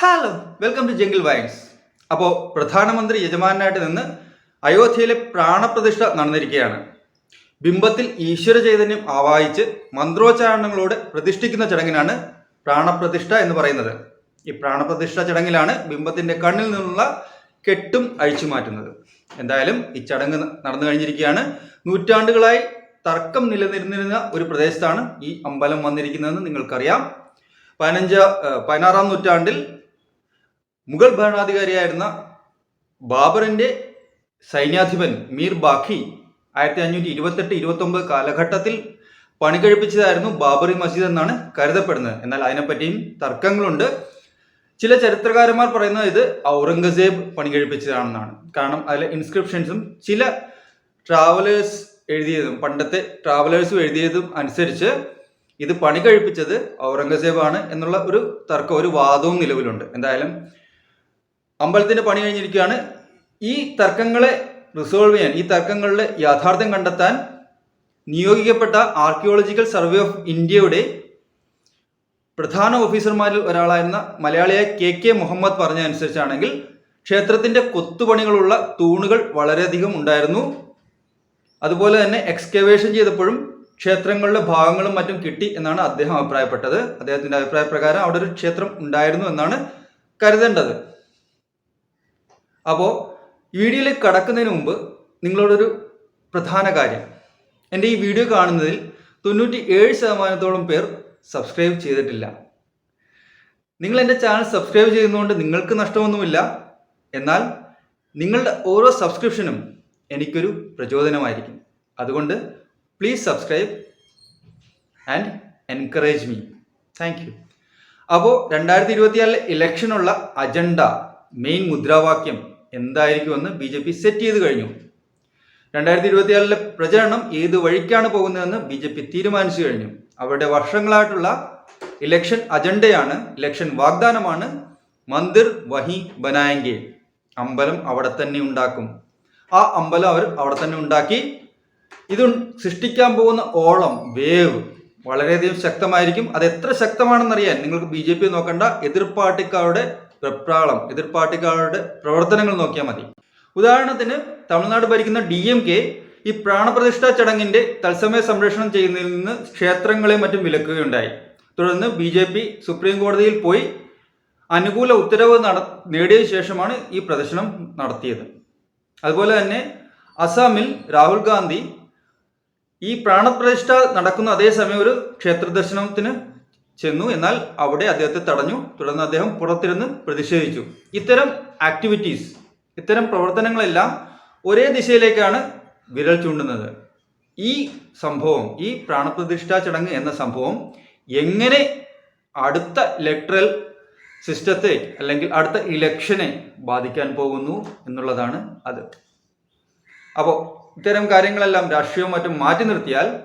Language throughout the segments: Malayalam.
Hello welcome to Jungle Vines അപ്പോൾ പ്രധാനമന്ത്രി യജമാനായിട്ട് നിന്ന് അയോധ്യയിലെ പ്രാണപ്രതിഷ്ഠ നടന്നിരിക്കുകയാണ്. ബിംബത്തിൽ ഈശ്വര ചൈതന്യം ആവാഹിച്ച് മന്ത്രോച്ചാരണങ്ങളോട് പ്രതിഷ്ഠിക്കുന്ന ചടങ്ങിനാണ് പ്രാണപ്രതിഷ്ഠ എന്ന് പറയുന്നത്. ഈ പ്രാണപ്രതിഷ്ഠ ചടങ്ങിലാണ് ബിംബത്തിന്റെ കണ്ണിൽ നിന്നുള്ള കെട്ടും അഴിച്ചു മാറ്റുന്നത്. എന്തായാലും ഈ ചടങ്ങ് നടന്നു കഴിഞ്ഞിരിക്കുകയാണ്. നൂറ്റാണ്ടുകളായി തർക്കം നിലനിന്നിരുന്ന ഒരു പ്രദേശത്താണ് ഈ അമ്പലം വന്നിരിക്കുന്നതെന്ന് നിങ്ങൾക്കറിയാം. പതിനഞ്ച് പതിനാറാം നൂറ്റാണ്ടിൽ മുഗൾ ഭരണാധികാരിയായിരുന്ന ബാബറിന്റെ സൈന്യാധിപൻ മീർ ബാഖി ആയിരത്തി അഞ്ഞൂറ്റി ഇരുപത്തെട്ട് ഇരുപത്തൊമ്പത് കാലഘട്ടത്തിൽ പണി കഴിപ്പിച്ചതായിരുന്നു ബാബറി മസ്ജിദ് എന്നാണ് കരുതപ്പെടുന്നത്. എന്നാൽ അതിനെപ്പറ്റിയും തർക്കങ്ങളുണ്ട്. ചില ചരിത്രകാരന്മാർ പറയുന്നത് ഇത് ഔറംഗസേബ് പണി കഴിപ്പിച്ചതാണെന്നാണ്. കാരണം അതിലെ ഇൻസ്ക്രിപ്ഷൻസും ചില ട്രാവലേഴ്സ് എഴുതിയതും പണ്ടത്തെ ട്രാവലേഴ്സും എഴുതിയതും അനുസരിച്ച് ഇത് പണി കഴിപ്പിച്ചത് ഔറംഗസേബാണ് എന്നുള്ള ഒരു തർക്കം ഒരു വാദവും നിലവിലുണ്ട്. എന്തായാലും അമ്പലത്തിന്റെ പണി കഴിഞ്ഞിരിക്കുകയാണ്. ഈ തർക്കങ്ങളെ റിസോൾവ് ചെയ്യാൻ ഈ തർക്കങ്ങളുടെ യാഥാർത്ഥ്യം കണ്ടെത്താൻ നിയോഗിക്കപ്പെട്ട ആർക്കിയോളജിക്കൽ സർവേ ഓഫ് ഇന്ത്യയുടെ പ്രധാന ഓഫീസർമാരിൽ ഒരാളായിരുന്ന മലയാളിയായ കെ കെ മുഹമ്മദ് പറഞ്ഞ അനുസരിച്ചാണെങ്കിൽ ക്ഷേത്രത്തിന്റെ കൊത്തുപണികളുള്ള തൂണുകൾ വളരെയധികം ഉണ്ടായിരുന്നു. അതുപോലെ തന്നെ എക്സ്കവേഷൻ ചെയ്തപ്പോഴും ക്ഷേത്രങ്ങളുടെ ഭാഗങ്ങളും മറ്റും കിട്ടി എന്നാണ് അദ്ദേഹം അഭിപ്രായപ്പെട്ടത്. അദ്ദേഹത്തിന്റെ അഭിപ്രായ പ്രകാരം അവിടെ ഒരു ക്ഷേത്രം ഉണ്ടായിരുന്നു എന്നാണ് കരുതേണ്ടത്. അപ്പോൾ വീഡിയോയിലേക്ക് കടക്കുന്നതിന് മുമ്പ് നിങ്ങളോടൊരു പ്രധാന കാര്യം. എന്റെ ഈ വീഡിയോ കാണുന്നതിൽ തൊണ്ണൂറ്റി ഏഴ് ശതമാനത്തോളം പേർ സബ്സ്ക്രൈബ് ചെയ്തിട്ടില്ല. നിങ്ങൾ എന്റെ ചാനൽ സബ്സ്ക്രൈബ് ചെയ്യുന്നതുകൊണ്ട് നിങ്ങൾക്ക് നഷ്ടമൊന്നുമില്ല. എന്നാൽ നിങ്ങളുടെ ഓരോ സബ്സ്ക്രിപ്ഷനും എനിക്കൊരു പ്രചോദനമായിരിക്കും. അതുകൊണ്ട് please subscribe and encourage me thank you അപ്പോൾ രണ്ടായിരത്തി ഇരുപത്തിയാറിലെ ഇലക്ഷനുള്ള അജണ്ട മെയിൻ മുദ്രാവാക്യം എന്തായിരിക്കുമെന്ന് ബി ജെ പി സെറ്റ് ചെയ്ത് കഴിഞ്ഞു. രണ്ടായിരത്തി ഇരുപത്തിയാറിലെ പ്രചരണം ഏത് വഴിക്കാണ് പോകുന്നതെന്ന് ബി ജെ പി തീരുമാനിച്ചു കഴിഞ്ഞു. അവരുടെ വർഷങ്ങളായിട്ടുള്ള ഇലക്ഷൻ അജണ്ടയാണ് ഇലക്ഷൻ വാഗ്ദാനമാണ് മന്ദിർ വഹി ബനായെങ്കിൽ അമ്പലം അവിടെ തന്നെ ഉണ്ടാക്കും. ആ അമ്പലം അവർ അവിടെ തന്നെ ഉണ്ടാക്കി. ഇത് സൃഷ്ടിക്കാൻ പോകുന്ന ഓളം വേവ് വളരെയധികം ശക്തമായിരിക്കും. അത് എത്ര ശക്തമാണെന്നറിയാൻ നിങ്ങൾക്ക് ബി ജെ പി നോക്കേണ്ട. എതിർ പാർട്ടിക്കാരുടെ വെപ്രാളം എതിർ പാർട്ടിക്കാരുടെ പ്രവർത്തനങ്ങൾ നോക്കിയാൽ മതി. ഉദാഹരണത്തിന് തമിഴ്നാട് ഭരിക്കുന്ന ഡി എം കെ ഈ പ്രാണപ്രതിഷ്ഠാ ചടങ്ങിന്റെ തത്സമയ സംരക്ഷണം ചെയ്യുന്നതിൽ നിന്ന് ക്ഷേത്രങ്ങളെ മറ്റും വിലക്കുകയുണ്ടായി. തുടർന്ന് ബി ജെ പി സുപ്രീം കോടതിയിൽ പോയി അനുകൂല ഉത്തരവ് നട നേടിയ ശേഷമാണ് ഈ പ്രദർശനം നടത്തിയത്. അതുപോലെ തന്നെ അസാമിൽ രാഹുൽ ഗാന്ധി ഈ പ്രാണപ്രതിഷ്ഠ നടക്കുന്ന അതേസമയം ഒരു ക്ഷേത്ര ദർശനത്തിന് ചെന്നു. എന്നാൽ അവിടെ അദ്ദേഹത്തെ തടഞ്ഞു. തുടർന്ന് അദ്ദേഹം പുറത്തിരുന്ന് പ്രതിഷേധിച്ചു. ഇത്തരം ആക്ടിവിറ്റീസ് ഇത്തരം പ്രവർത്തനങ്ങളെല്ലാം ഒരേ ദിശയിലേക്കാണ് വിരൽ ചൂണ്ടുന്നത്. ഈ സംഭവം ഈ പ്രാണപ്രതിഷ്ഠാ ചടങ്ങ് എന്ന സംഭവം എങ്ങനെ അടുത്ത ഇലക്ട്രൽ സിസ്റ്റത്തെ അല്ലെങ്കിൽ അടുത്ത ഇലക്ഷനെ ബാധിക്കാൻ പോകുന്നു എന്നുള്ളതാണ് അത്. അപ്പോൾ ഇത്തരം കാര്യങ്ങളെല്ലാം രാഷ്ട്രീയവും മറ്റും മാറ്റി നിർത്തിയാൽ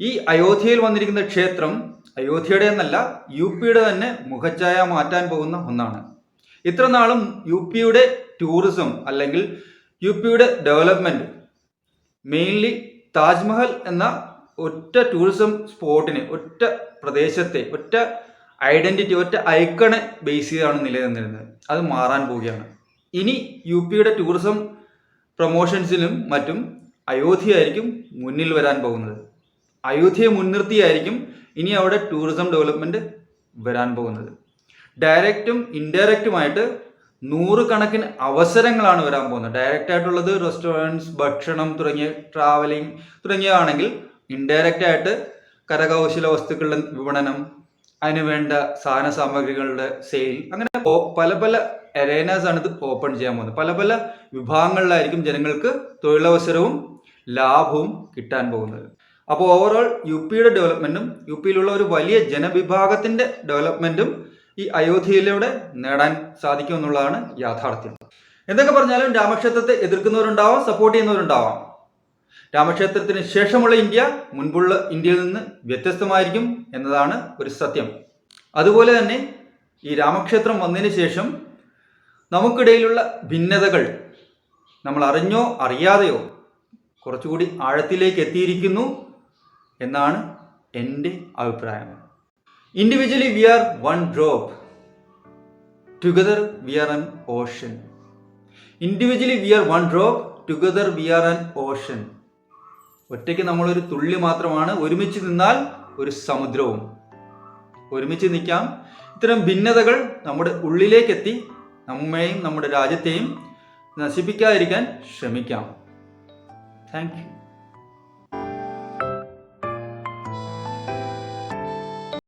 ഈ അയോധ്യയിൽ വന്നിരിക്കുന്ന ക്ഷേത്രം അയോധ്യയുടെ എന്നല്ല യു പിയുടെ തന്നെ മുഖച്ഛായ മാറ്റാൻ പോകുന്ന ഒന്നാണ്. ഇത്ര നാളും യു പിയുടെ ടൂറിസം അല്ലെങ്കിൽ യു പിയുടെ ഡെവലപ്മെന്റ് മെയിൻലി താജ്മഹൽ എന്ന ഒറ്റ ടൂറിസം സ്പോട്ടിനെ ഒറ്റ പ്രദേശത്തെ ഒറ്റ ഐഡന്റിറ്റി ഒറ്റ ഐക്കണെ ബേസ് ചെയ്താണ് നിലനിന്നിരുന്നത്. അത് മാറാൻ പോവുകയാണ്. ഇനി യു പിയുടെ ടൂറിസം പ്രൊമോഷൻസിലും മറ്റും അയോധ്യ ആയിരിക്കും മുന്നിൽ വരാൻ പോകുന്നത്. അയോധ്യയെ മുൻനിർത്തിയായിരിക്കും ഇനി അവിടെ ടൂറിസം ഡെവലപ്മെന്റ് വരാൻ പോകുന്നത്. ഡയറക്റ്റും ഇൻഡയറക്റ്റുമായിട്ട് നൂറുകണക്കിന് അവസരങ്ങളാണ് വരാൻ പോകുന്നത്. ഡയറക്റ്റ് ആയിട്ടുള്ളത് റെസ്റ്റോറന്റ്സ് ഭക്ഷണം തുടങ്ങിയ ട്രാവലിംഗ് തുടങ്ങിയതാണെങ്കിൽ ഇൻഡയറക്റ്റ് ആയിട്ട് കരകൗശല വസ്തുക്കളുടെ വിപണനം അതിനുവേണ്ട സാധന സാമഗ്രികളുടെ സെയിൽ അങ്ങനെ പല പല അരേനാസ് ആണ് ഇത് ഓപ്പൺ ചെയ്യാൻ പോകുന്നത്. പല പല വിഭാഗങ്ങളിലായിരിക്കും ജനങ്ങൾക്ക് തൊഴിലവസരവും ലാഭവും കിട്ടാൻ പോകുന്നത്. അപ്പോൾ ഓവറോൾ യു പിയുടെ ഡെവലപ്മെന്റും യു പിയിലുള്ള ഒരു വലിയ ജനവിഭാഗത്തിന്റെ ഡെവലപ്മെന്റും ഈ അയോധ്യയിലൂടെ നേടാൻ സാധിക്കും എന്നുള്ളതാണ് യാഥാർത്ഥ്യം. എന്തൊക്കെ പറഞ്ഞാലും രാമക്ഷേത്രത്തെ എതിർക്കുന്നവരുണ്ടാവാം സപ്പോർട്ട് ചെയ്യുന്നവരുണ്ടാവാം. രാമക്ഷേത്രത്തിന് ശേഷമുള്ള ഇന്ത്യ മുൻപുള്ള ഇന്ത്യയിൽ നിന്ന് വ്യത്യസ്തമായിരിക്കും എന്നതാണ് ഒരു സത്യം. അതുപോലെ തന്നെ ഈ രാമക്ഷേത്രം വന്നതിന് ശേഷം നമുക്കിടയിലുള്ള ഭിന്നതകൾ നമ്മൾ അറിഞ്ഞോ അറിയാതെയോ കുറച്ചുകൂടി ആഴത്തിലേക്ക് എത്തിയിരിക്കുന്നു. എന്നാണ് എന്റെ അഭിപ്രായം. Individually we are one drop together we are an ocean individually we are one drop together we are an ocean ഒറ്റയ്ക്ക് നമ്മളൊരു തുള്ളി മാത്രമാണ് ഒരുമിച്ച് നിന്നാൽ ഒരു സമുദ്രവും. ഒരുമിച്ച് നിൽക്കാം. ഇത്തരം ഭിന്നതകൾ നമ്മുടെ ഉള്ളിലേക്കെത്തി നമ്മെയും നമ്മുടെ രാജ്യത്തെയും നശിപ്പിക്കാതിരിക്കാൻ ശ്രമിക്കാം. Thank you